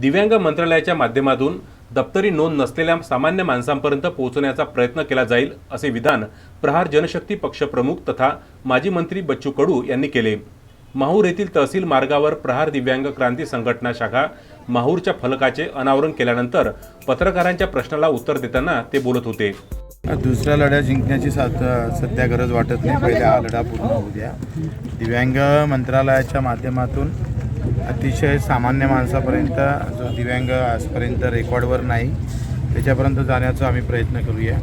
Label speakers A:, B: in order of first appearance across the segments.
A: दिव्यांग मंत्रालयाच्या माध्यमातून दप्तरी नोंद नसलेल्या सामान्य माणसांपर्यंत पोहोचण्याचा प्रयत्न केला जाईल असे विधान प्रहार जनशक्ती पक्षप्रमुख तथा माजी मंत्री बच्चू कडू यांनी केले. माहूर येथील तहसील मार्गावर प्रहार दिव्यांग क्रांती संघटना शाखा माहूरच्या फलकाचे अनावरण केल्यानंतर पत्रकारांच्या प्रश्नाला उत्तर देताना ते बोलत होते.
B: दुसऱ्या लढा जिंकण्याची साथ सध्या गरज वाटत नाही. पहिल्या हा लढा पूर्ण होऊ द्या. दिव्यांग मंत्रालयाच्या माध्यमातून अतिशय सामान्य माणसापर्यंत जो दिव्यांग आजपर्यंत रेकॉर्डवर नाही त्याच्यापर्यंत जाण्याचा आम्ही प्रयत्न करूया.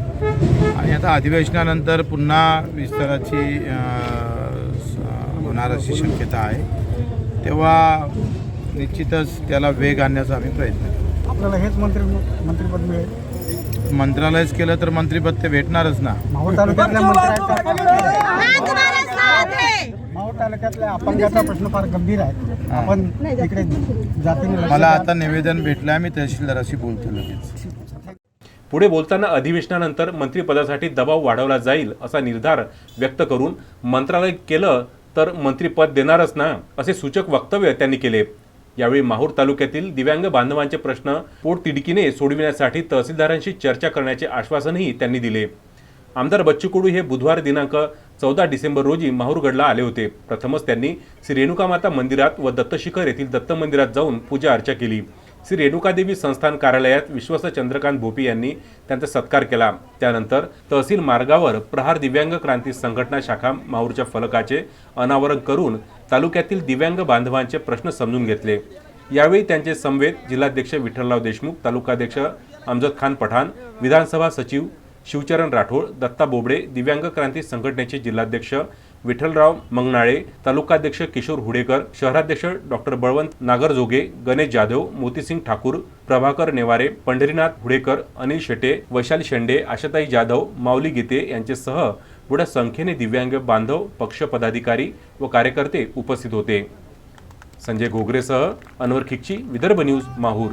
B: आणि आता अधिवेशनानंतर पुन्हा विस्ताराची होणार अशी शक्यता आहे. तेव्हा निश्चितच त्याला वेग आणण्याचा आम्ही प्रयत्न करू.
C: आपल्याला हेच मंत्री मंत्रिपद मिळेल?
B: मंत्रालयच केलं तर मंत्रिपद ते भेटणारच ना.
C: तालुक्यातल्या अपंगाचा प्रश्न फार गंभीर आहे. आपण जातीने
B: मला. आता निवेदन भेटलं आहे मी तहसीलदाराशी बोलतो लगेच.
A: पुढे बोलताना अधिवेशनानंतर मंत्रिपदासाठी दबाव वाढवला जाईल असा निर्धार व्यक्त करून मंत्रालय केलं तर मंत्रिपद देणारच ना असे सूचक वक्तव्य त्यांनी केले. यावेळी माहूर तालुक्यातील दिव्यांग बांधवांचे प्रश्न पोटतिडकीने सोडविण्यासाठी तहसीलदारांशी चर्चा करण्याचे आश्वासनही त्यांनी दिले. आमदार बच्चू कडू हे बुधवार दिनांक चौदा डिसेंबर रोजी माहूरगडला आले होते. प्रथमच त्यांनी श्री रेणुकामाता मंदिरात व दत्तशिखर येथील दत्त मंदिरात जाऊन पूजा अर्चा केली. श्री रेणुकादेवी संस्थान कार्यालयात विश्वस्त चंद्रकांत भोपी यांनी त्यांचा सत्कार केला. त्यानंतर तहसील मार्गावर प्रहार दिव्यांग क्रांती संघटना शाखा माहूरच्या फलकाचे अनावरण करून तालुक्यातील दिव्यांग बांधवांचे प्रश्न समजून घेतले. यावेळी त्यांचे समवेत जिल्हाध्यक्ष विठ्ठलराव देशमुख तालुकाध्यक्ष अमजद खान पठाण विधानसभा सचिव शिवचरण राठोड दत्ता बोबडे दिव्यांग क्रांती संघटनेचे जिल्हाध्यक्ष विठ्ठलराव मंगनाळे तालुकाध्यक्ष किशोर हुडेकर शहराध्यक्ष डॉक्टर बळवंत नागरजोगे गणेश जाधव मोतीसिंग ठाकूर प्रभाकर नेवारे पंढरीनाथ हुडेकर अनिल शेटे वैशाली शेंडे आशाताई जाधव माऊली गीते यांच्यासह मोठ्या संख्येने दिव्यांग बांधव पक्ष पदाधिकारी व कार्यकर्ते उपस्थित होते. संजय घोगरेसह अनवर खिकची विदर्भ न्यूज माहूर.